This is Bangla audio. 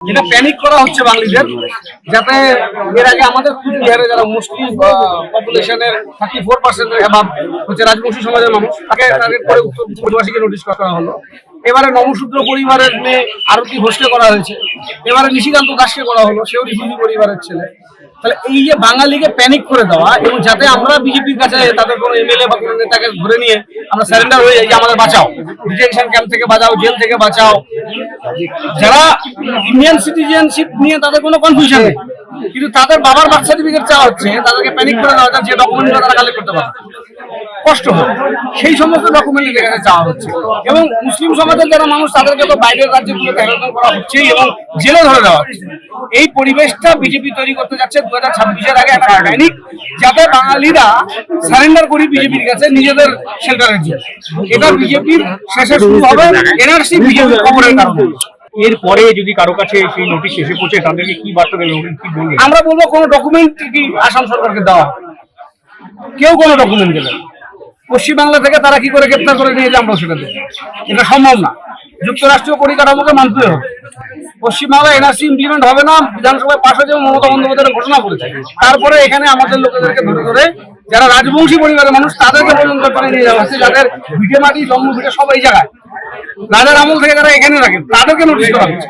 এটা প্যানিক করা হচ্ছে বাঙালিদের, যাতে এর আগে আমাদের খুব কুচবিহারে যারা মুসলিম পপুলেশনের থার্টি ফোর পার্সেন্ট হচ্ছে রাজবংশী সমাজের মানুষ, তাকে টার্গেট করে উত্তরবাসীকে নোটিশ করা হলো। এবারে নবশূদ্র পরিবারের মেয়ে আরতি ঘোষকে করা হয়েছে। এবারে নিশিকান্ত দাসকে করা হলো, সেও রিফিউজি পরিবারের ছেলে। তাহলে এই যে বাঙালিকে প্যানিক করে দেওয়া এবং যাতে আমরা বিজেপির কাছে তাদের কোনো এমএলএ বা কোনো নেতাকে ধরে নিয়ে আমরা স্যারেন্ডার হয়ে যাই যে আমাদের বাঁচাও। ডিটেনশন ক্যাম্প থেকে বাঁচাও জেল থেকে বাঁচাও। যারা ইন্ডিয়ান সিটিজেনশিপ নিয়ে তাদের কোনো কনফিউশন নেই। কিন্তু তাদের বাবার বার্থ সার্টিফিকেট চাওয়া হচ্ছে, তাদেরকে প্যানিক করে দেওয়া হচ্ছে যে ডকুমেন্টগুলো তারা কালেক্ট করতে পারে কষ্ট হয়। সেই সমস্ত ডকুমেন্ট এখানে চাওয়া হচ্ছে। এবং মুসলিম সমাজের যারা মানুষ তাদেরকে তো বাইরের রাজ্যগুলোতে হেরোদন করা হচ্ছে এবং জেলে ধরে দেওয়া হচ্ছে। এই পরিবেশটা বিজেপি তৈরি করতে যাচ্ছে দু হাজার ছাব্বিশের আগে একটা প্যানিক যাতে বাঙালিরা সারেন্ডার করি বিজেপির কাছে নিজেদের শেল্টারের জন্য। এটা বিজেপির শেষে শুরু হবে এনআরসি বিজেপির খবরের কারণে। এরপরে যদি কারও কাছে সেই নোটিশ এসে পৌঁছে তাদেরকে কি বার্তা দেবে কি বলবেন? আমরা বলব কোনো ডকুমেন্ট কি আসাম সরকারকে দেওয়া? কেউ কোনো ডকুমেন্ট দেবে না। পশ্চিমবাংলা থেকে তারা কি করে গ্রেপ্তার করে নিয়ে যাব সেটা দেবে এটা সম্ভব না। যুক্তরাষ্ট্রীয় পরিকাঠামোকে মানতে হবে। পশ্চিমবাংলা এনআরসি ইমপ্লিমেন্ট হবে না, বিধানসভায় পাশ এবং মমতা বন্দ্যোপাধ্যায় ঘোষণা করেছে তারপরে এখানে আমাদের লোকেদেরকে ধরে ধরে যারা রাজবংশী পরিবারের মানুষ, তাদেরকে পর্যন্ত করে নিয়ে যাওয়া হচ্ছে, যাদের ভিটে মাটি, জন্ম ভিটে সব এই জায়গায়। রাজার আমল থেকে যারা এখানে রাখে তাদেরকে নোটিশ করা হচ্ছে।